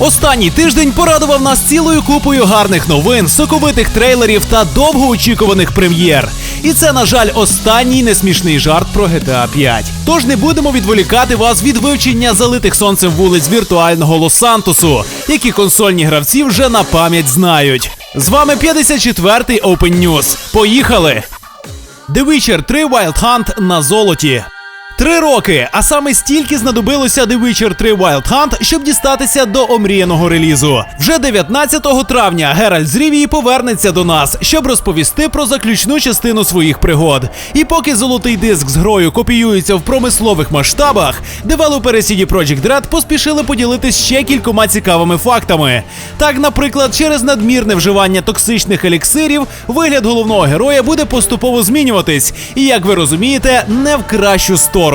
Останній тиждень порадував нас цілою купою гарних новин, соковитих трейлерів та довгоочікуваних прем'єр. І це, на жаль, останній несмішний жарт про GTA 5. Тож не будемо відволікати вас від вивчення залитих сонцем вулиць віртуального Лос-Сантосу, які консольні гравці вже на пам'ять знають. З вами 54-й Open News. Поїхали! The Witcher 3 Wild Hunt на золоті. Три роки, а саме стільки знадобилося The Witcher 3 Wild Hunt, щоб дістатися до омріяного релізу. Вже 19 травня Геральт з Рівії повернеться до нас, щоб розповісти про заключну частину своїх пригод. І поки золотий диск з грою копіюється в промислових масштабах, девелопери CD Projekt Red поспішили поділитись ще кількома цікавими фактами. Так, наприклад, через надмірне вживання токсичних еліксирів вигляд головного героя буде поступово змінюватись, і як ви розумієте, не в кращу сторону.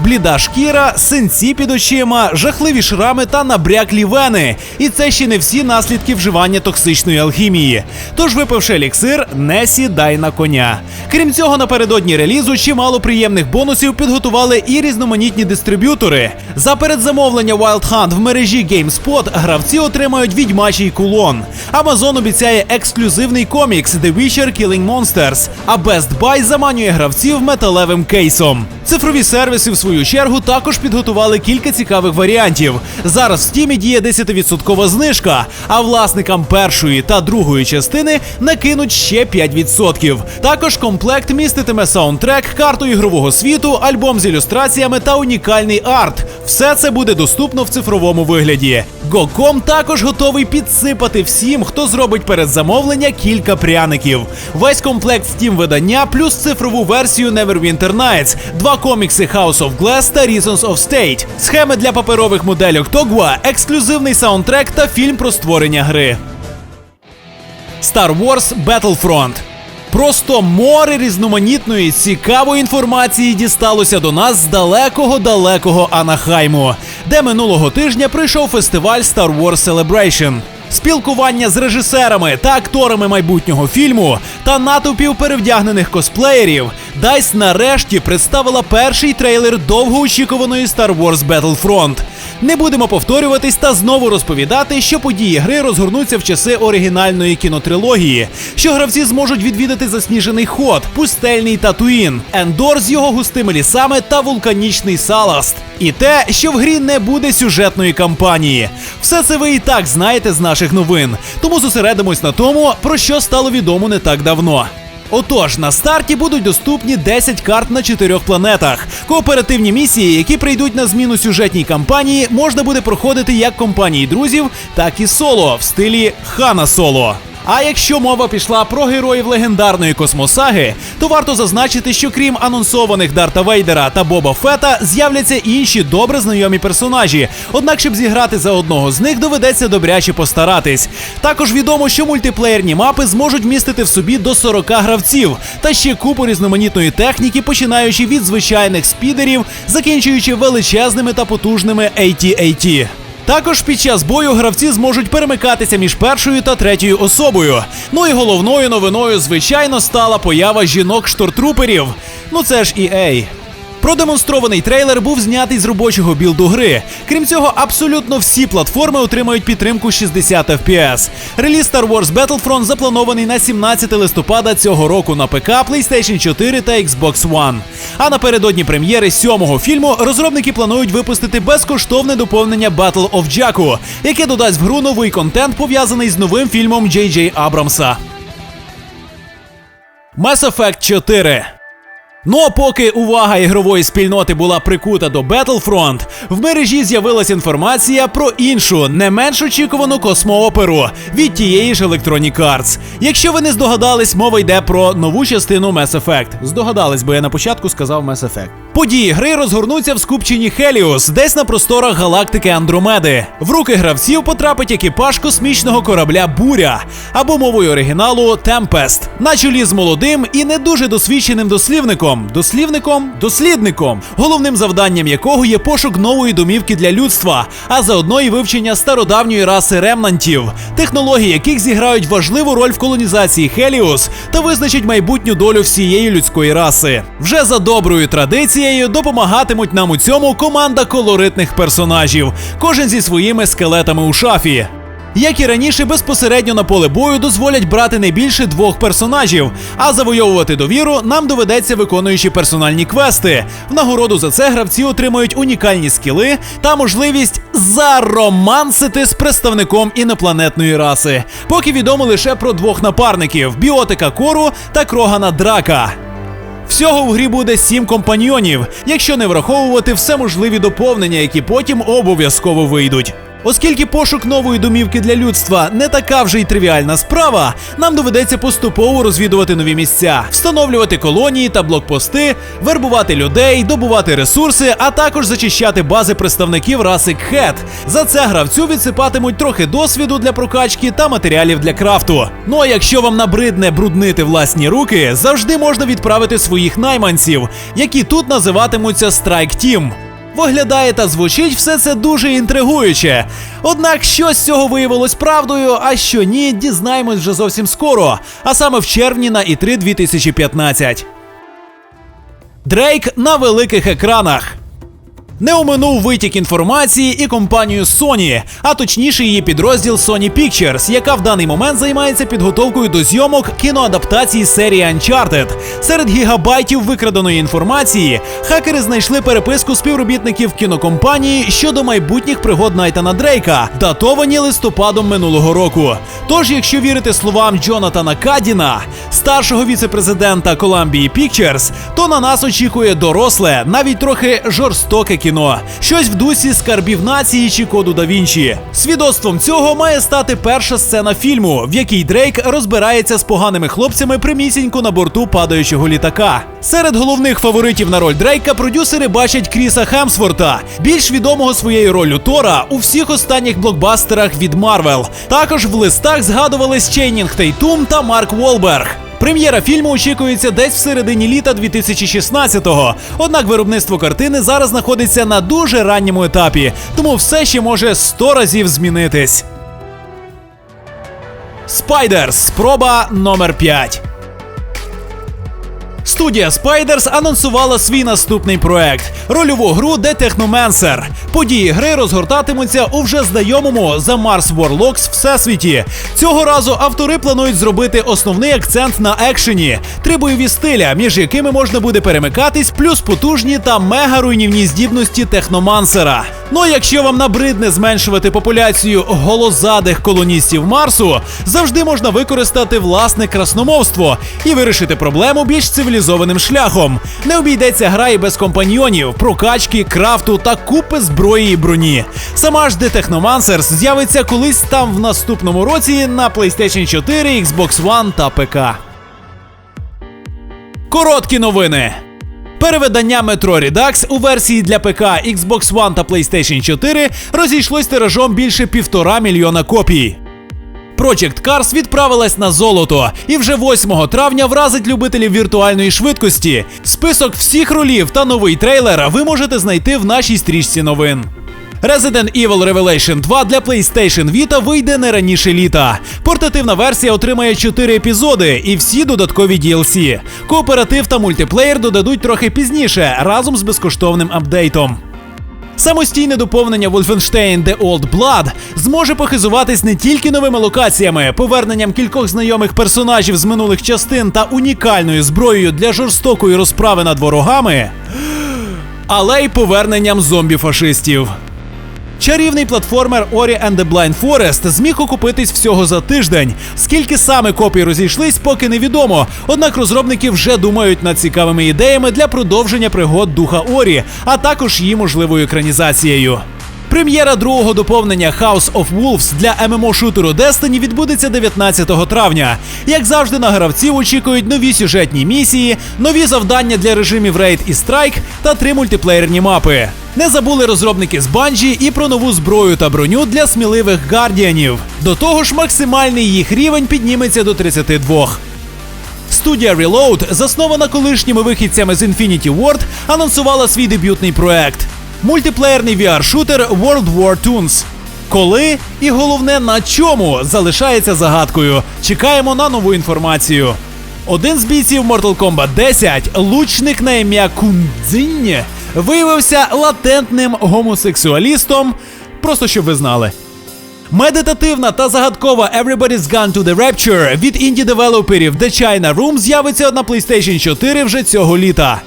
Бліда шкіра, синці під очима, жахливі шрами та набряклі вени. І це ще не всі наслідки вживання токсичної алхімії. Тож, випивши еліксир, не сідай на коня. Крім цього, напередодні релізу чимало приємних бонусів підготували і різноманітні дистриб'ютори. За передзамовлення Wild Hunt в мережі GameSpot гравці отримають відьмачий кулон. Amazon обіцяє ексклюзивний комікс The Witcher Killing Monsters, а Best Buy заманює гравців металевим кейсом. Цифрові сервіси, в свою чергу, також підготували кілька цікавих варіантів. Зараз в Steam діє 10% знижка, а власникам першої та другої частини накинуть ще 5%. Також комплект міститиме саундтрек, карту ігрового світу, альбом з ілюстраціями та унікальний арт. Все це буде доступно в цифровому вигляді. Гоком також готовий підсипати всім, хто зробить передзамовлення кілька пряників. Весь комплект Steam видання плюс цифрову версію Neverwinter Nights, два комікси House of Glass та Reasons of State, схеми для паперових модельок Тогва, ексклюзивний саундтрек та фільм про створення гри. Star Wars Battlefront Просто море різноманітної цікавої інформації дісталося до нас з далекого далекого Анахайму, де минулого тижня прийшов фестиваль Star Wars Celebration. Спілкування з режисерами та акторами майбутнього фільму та натовпів перевдягнених косплеєрів DICE нарешті представила перший трейлер довгоочікуваної Star Wars Battlefront. Не будемо повторюватись та знову розповідати, що події гри розгорнуться в часи оригінальної кінотрилогії, що гравці зможуть відвідати засніжений ход, пустельний Татуїн, Ендор з його густими лісами та вулканічний Саласт. І те, що в грі не буде сюжетної кампанії. Все це ви і так знаєте з наших новин. Тому зосередимось на тому, про що стало відомо не так давно. Отож, на старті будуть доступні 10 карт на чотирьох планетах. Кооперативні місії, які прийдуть на зміну сюжетній кампанії, можна буде проходити як компанії друзів, так і соло в стилі Хана Соло. А якщо мова пішла про героїв легендарної космосаги, то варто зазначити, що крім анонсованих Дарта Вейдера та Боба Фета, з'являться інші добре знайомі персонажі. Однак, щоб зіграти за одного з них, доведеться добряче постаратись. Також відомо, що мультиплеєрні мапи зможуть містити в собі до 40 гравців, та ще купу різноманітної техніки, починаючи від звичайних спідерів, закінчуючи величезними та потужними AT-AT. Також під час бою гравці зможуть перемикатися між першою та третьою особою. Ну і головною новиною, звичайно, стала поява жінок-штортруперів. Ну це ж EA. Продемонстрований трейлер був знятий з робочого білду гри. Крім цього, абсолютно всі платформи отримають підтримку 60 FPS. Реліз Star Wars Battlefront запланований на 17 листопада цього року на ПК, PlayStation 4 та Xbox One. А напередодні прем'єри сьомого фільму розробники планують випустити безкоштовне доповнення Battle of Jakku, яке додасть в гру новий контент, пов'язаний з новим фільмом Джей Джей Абрамса. Mass Effect 4 Ну а поки увага ігрової спільноти була прикута до Battlefront, в мережі з'явилася інформація про іншу, не менш очікувану космооперу від тієї ж Electronic Arts. Якщо ви не здогадались, мова йде про нову частину Mass Effect. Здогадались, бо я на початку сказав Mass Effect. Події гри розгорнуться в скупченні Хеліус, десь на просторах галактики Андромеди. В руки гравців потрапить екіпаж космічного корабля Буря або мовою оригіналу Темпест, на чолі з молодим і не дуже досвідченим дослівником, дослівником, дослідником, головним завданням якого є пошук нової домівки для людства, а заодно і вивчення стародавньої раси ремнантів, технології яких зіграють важливу роль в колонізації Хеліус та визначать майбутню долю всієї людської раси. Вже за доброю традицією допомагатимуть нам у цьому команда колоритних персонажів, кожен зі своїми скелетами у шафі. Як і раніше, безпосередньо на поле бою дозволять брати не більше двох персонажів, а завойовувати довіру нам доведеться виконуючи персональні квести. В нагороду за це гравці отримують унікальні скіли та можливість заромансити з представником інопланетної раси. Поки відомо лише про двох напарників: біотика Кору та Крогана Драка. Всього в грі буде сім компаньйонів, якщо не враховувати все можливі доповнення, які потім обов'язково вийдуть. Оскільки пошук нової домівки для людства не така вже й тривіальна справа, нам доведеться поступово розвідувати нові місця, встановлювати колонії та блокпости, вербувати людей, добувати ресурси, а також зачищати бази представників раси Кхет. За це гравцю відсипатимуть трохи досвіду для прокачки та матеріалів для крафту. Ну а якщо вам набридне бруднити власні руки, завжди можна відправити своїх найманців, які тут називатимуться Strike Team. Виглядає та звучить все це дуже інтригуюче. Однак, що з цього виявилось правдою, а що ні, дізнаємось вже зовсім скоро, а саме в червні на І3 2015. Дрейк на великих екранах. Не оминув витік інформації і компанію Sony, а точніше її підрозділ Sony Pictures, яка в даний момент займається підготовкою до зйомок кіноадаптації серії Uncharted. Серед гігабайтів викраденої інформації хакери знайшли переписку співробітників кінокомпанії щодо майбутніх пригод Найтана Дрейка, датовані листопадом минулого року. Тож, якщо вірити словам Джонатана Кадіна, старшого віцепрезидента Columbia Pictures, то на нас очікує доросле, навіть трохи жорстоке кіно, щось в дусі скарбів нації чи коду да Вінчі. Свідоцтвом цього має стати перша сцена фільму, в якій Дрейк розбирається з поганими хлопцями примісінько на борту падаючого літака. Серед головних фаворитів на роль Дрейка продюсери бачать Кріса Хемсворта, більш відомого своєю роллю Тора у всіх останніх блокбастерах від Марвел. Також в листах згадувались Чейнінг Тейтум та Марк Волберг. Прем'єра фільму очікується десь в середині літа 2016-го. Однак виробництво картини зараз знаходиться на дуже ранньому етапі, тому все ще може 100 разів змінитись. Спайдер. Спроба номер 5. Студія Spiders анонсувала свій наступний проект рольову гру The Technomancer. Події гри розгортатимуться у вже знайомому The Mars Warlocks всесвіті. Цього разу автори планують зробити основний акцент на екшені, три бойові стиля, між якими можна буде перемикатись, плюс потужні та мега руйнівні здібності техномансера. Ну а якщо вам набридне зменшувати популяцію голозадих колоністів Марсу, завжди можна використати власне красномовство і вирішити проблему більш цивілізованим шляхом. Не обійдеться гра і без компаньйонів, прокачки, крафту та купи зброї і броні. Сама ж The Technomancers з'явиться колись там в наступному році на PlayStation 4, Xbox One та ПК. Короткі новини. Переведення Metro Redux у версії для ПК, Xbox One та PlayStation 4 розійшлось тиражом більше півтора мільйона копій. Project Cars відправилась на золото і вже 8 травня вразить любителів віртуальної швидкості. Список всіх ролів та новий трейлер ви можете знайти в нашій стрічці новин. Resident Evil Revelation 2 для PlayStation Vita вийде не раніше літа. Портативна версія отримає 4 епізоди і всі додаткові DLC. Кооператив та мультиплеєр додадуть трохи пізніше разом з безкоштовним апдейтом. Самостійне доповнення Wolfenstein The Old Blood зможе похизуватись не тільки новими локаціями, поверненням кількох знайомих персонажів з минулих частин та унікальною зброєю для жорстокої розправи над ворогами, але й поверненням зомбі-фашистів. Чарівний платформер Ori and the Blind Forest зміг окупитись всього за тиждень. Скільки саме копій розійшлись, поки невідомо. Однак розробники вже думають над цікавими ідеями для продовження пригод духа Орі, а також її можливою екранізацією. Прем'єра другого доповнення House of Wolves для ММО-шутеру Destiny відбудеться 19 травня. Як завжди, на гравців очікують нові сюжетні місії, нові завдання для режимів Raid і Strike та три мультиплеєрні мапи. Не забули розробники з Bungie і про нову зброю та броню для сміливих гардіанів. До того ж, максимальний їх рівень підніметься до 32. Студія Reload, заснована колишніми вихідцями з Infinity Ward, анонсувала свій дебютний проект мультиплеєрний VR-шутер World War Toons. Коли і головне на чому залишається загадкою. Чекаємо на нову інформацію. Один з бійців Mortal Kombat 10, лучник на ім'я Кундзінь, виявився латентним гомосексуалістом. Просто щоб ви знали. Медитативна та загадкова Everybody's Gone to the Rapture від інді-девелоперів The China Room з'явиться на PlayStation 4 вже цього літа.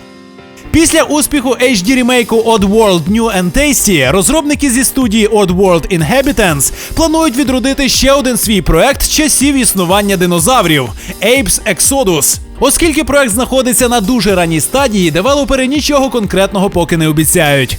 Після успіху HD ремейку Oddworld New and Tasty, розробники зі студії Oddworld Inhabitants планують відродити ще один свій проект часів існування динозаврів Apes Exodus. Оскільки проект знаходиться на дуже ранній стадії, девелопери нічого конкретного поки не обіцяють.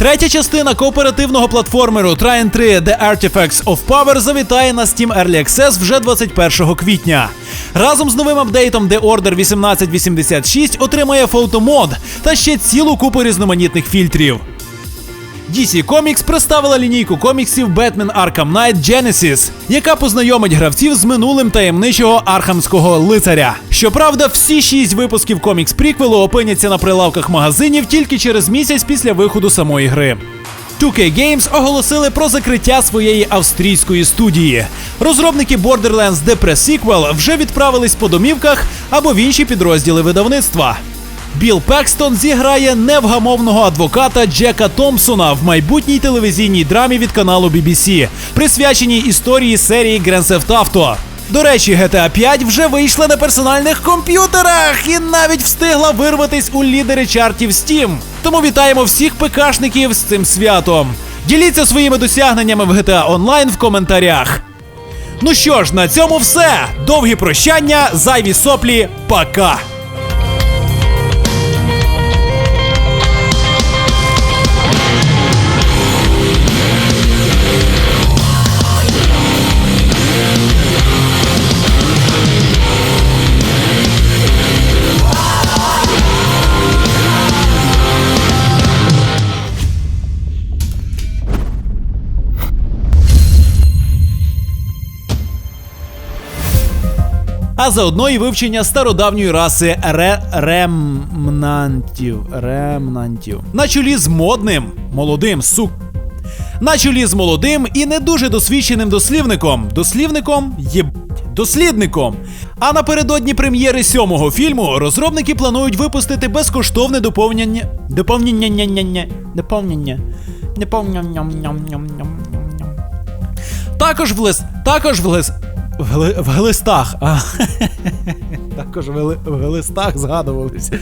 Третя частина кооперативного платформеру Trine 3 The Artifacts of Power завітає на Steam Early Access вже 21 квітня. Разом з новим апдейтом The Order 1886 отримає фотомод та ще цілу купу різноманітних фільтрів. DC Comics представила лінійку коміксів Batman Arkham Knight Genesis, яка познайомить гравців з минулим таємничого архамського лицаря. Щоправда, всі шість випусків комікс приквелу опиняться на прилавках магазинів тільки через місяць після виходу самої гри. 2K Games оголосили про закриття своєї австрійської студії. Розробники Borderlands The Pre-Sequel вже відправились по домівках або в інші підрозділи видавництва. Біл Пекстон зіграє невгамовного адвоката Джека Томпсона в майбутній телевізійній драмі від каналу BBC, присвяченій історії серії Grand Theft. До речі, GTA 5 вже вийшла на персональних комп'ютерах і навіть встигла вирватись у лідери чартів Steam. Тому вітаємо всіх ПКшників з цим святом. Діліться своїми досягненнями в GTA Online в коментарях. Ну що ж, на цьому все. Довгі прощання, зайві соплі, пока. А заодно і вивчення стародавньої раси ре ремнантів. Ремнантів. На чолі з модним, молодим сук. На чолі з молодим і не дуже досвідченим дослівником. Дослівником є дослідником. А напередодні прем'єри сьомого фільму розробники планують випустити безкоштовне доповнення. Доповнення. Доповнення. Доповнення. Також в лист. Також в лист. В, гли... в глистах. А, також в, в глистах згадувалися.